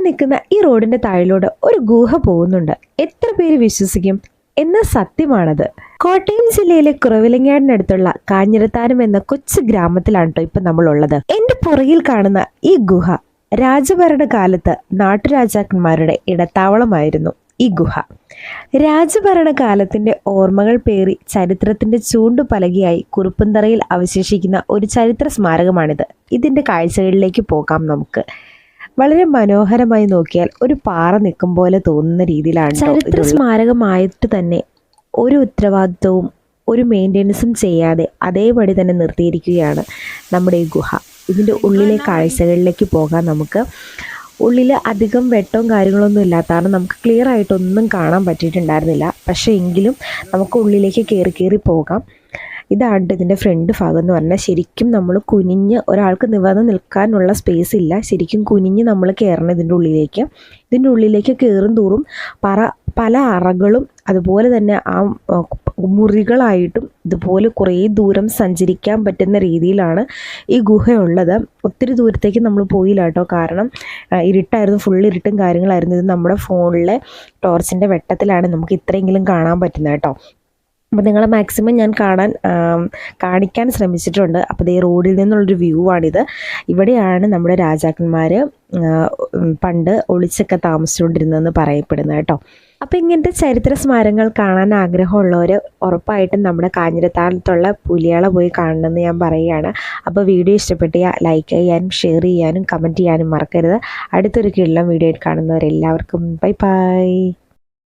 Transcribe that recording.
ഞാനിപ്പോൾ നിൽക്കുന്ന ഈ റോഡിന്റെ താഴിലൂടെ ഒരു ഗുഹ പോകുന്നുണ്ട്. എത്ര പേര് വിശ്വസിക്കും? എന്ന സത്യമാണത്. കോട്ടയം ജില്ലയിലെ കുറവിലങ്ങാടിനടുത്തുള്ള കാഞ്ഞിരത്താനം എന്ന കൊച്ചു ഗ്രാമത്തിലാണ് കേട്ടോ ഇപ്പം നമ്മളുള്ളത്. എന്റെ പുറകിൽ കാണുന്ന ഈ ഗുഹ രാജഭരണ കാലത്ത് നാട്ടുരാജാക്കന്മാരുടെ ഇടത്താവളമായിരുന്നു ഈ ഗുഹ. രാജഭരണ കാലത്തിന്റെ ഓർമ്മകൾ പേറി ചരിത്രത്തിന്റെ ചൂണ്ടുപലകയായി കുറുപ്പന്തറയിൽ അവശേഷിക്കുന്ന ഒരു ചരിത്ര സ്മാരകമാണിത്. ഇതിന്റെ കാഴ്ചകളിലേക്ക് പോകാം നമുക്ക്. വളരെ മനോഹരമായി നോക്കിയാൽ ഒരു പാറ നിൽക്കും പോലെ തോന്നുന്ന രീതിയിലാണ് ചരിത്ര സ്മാരകമായിട്ട് തന്നെ ഒരു ഉത്തരവാദിത്വവും ഒരു മെയിന്റെനൻസും ചെയ്യാതെ അതേപടി തന്നെ നിർത്തിയിരിക്കുകയാണ് നമ്മുടെ ഈ ഗുഹ. ഇതിന്റെ ഉള്ളിലെ കാഴ്ചകളിലേക്ക് പോകാൻ നമുക്ക്. ഉള്ളിൽ അധികം വെട്ടവും കാര്യങ്ങളൊന്നും ഇല്ലാത്തതാണ്. നമുക്ക് ക്ലിയർ ആയിട്ടൊന്നും കാണാൻ പറ്റിയിട്ടുണ്ടായിരുന്നില്ല. പക്ഷേ എങ്കിലും നമുക്ക് ഉള്ളിലേക്ക് കയറി കയറി പോകാം. ഇതാണ് ഇതിന്റെ ഫ്രണ്ട് ഭാഗം എന്ന് പറഞ്ഞാൽ ശരിക്കും നമ്മൾ കുനിഞ്ഞ് ഒരാൾക്ക് നിവർന്ന് നിൽക്കാനുള്ള സ്പേസ് ഇല്ല. ശരിക്കും കുനിഞ്ഞ് നമ്മൾ കയറണം ഇതിന്റെ ഉള്ളിലേക്ക്. ഇതിന്റെ ഉള്ളിലേക്ക് കയറും തോറും പറ പല അറകളും അതുപോലെ തന്നെ ആ മുറികളായിട്ടും ഇതുപോലെ കുറേ ദൂരം സഞ്ചരിക്കാൻ പറ്റുന്ന രീതിയിലാണ് ഈ ഗുഹയുള്ളത്. ഒത്തിരി ദൂരത്തേക്ക് നമ്മൾ പോയില്ല കേട്ടോ. കാരണം ഇരുട്ടായിരുന്നു. ഫുൾ ഇരുട്ടും കാര്യങ്ങളായിരുന്നു. ഇത് നമ്മുടെ ഫോണിലെ ടോർച്ചിന്റെ വെട്ടത്തിലാണ് നമുക്ക് ഇത്രയെങ്കിലും കാണാൻ പറ്റുന്നത് കേട്ടോ. അപ്പോൾ നിങ്ങളെ മാക്സിമം ഞാൻ കാണാൻ കാണിക്കാൻ ശ്രമിച്ചിട്ടുണ്ട്. അപ്പോൾ ഈ റോഡിൽ നിന്നുള്ളൊരു വ്യൂ ആണിത് ഇവിടെയാണ് നമ്മുടെ രാജാക്കന്മാർ പണ്ട് ഒളിച്ചൊക്കെ താമസിച്ചുകൊണ്ടിരുന്നതെന്ന് പറയപ്പെടുന്നത് കേട്ടോ. അപ്പോൾ ഇങ്ങനത്തെ ചരിത്ര സ്മാരകങ്ങൾ കാണാൻ ആഗ്രഹമുള്ളവർ ഉറപ്പായിട്ടും നമ്മുടെ കാഞ്ഞിരത്താലത്തുള്ള പുലിയാള പോയി കാണണമെന്ന് ഞാൻ പറയുകയാണ്. അപ്പോൾ വീഡിയോ ഇഷ്ടപ്പെട്ടാൽ ലൈക്ക് ചെയ്യാനും ഷെയർ ചെയ്യാനും കമന്റ് ചെയ്യാനും മറക്കരുത്. അടുത്തൊരു കിള്ളം വീഡിയോ ആയിട്ട് കാണുന്നവരെല്ലാവർക്കും ബൈ ബൈ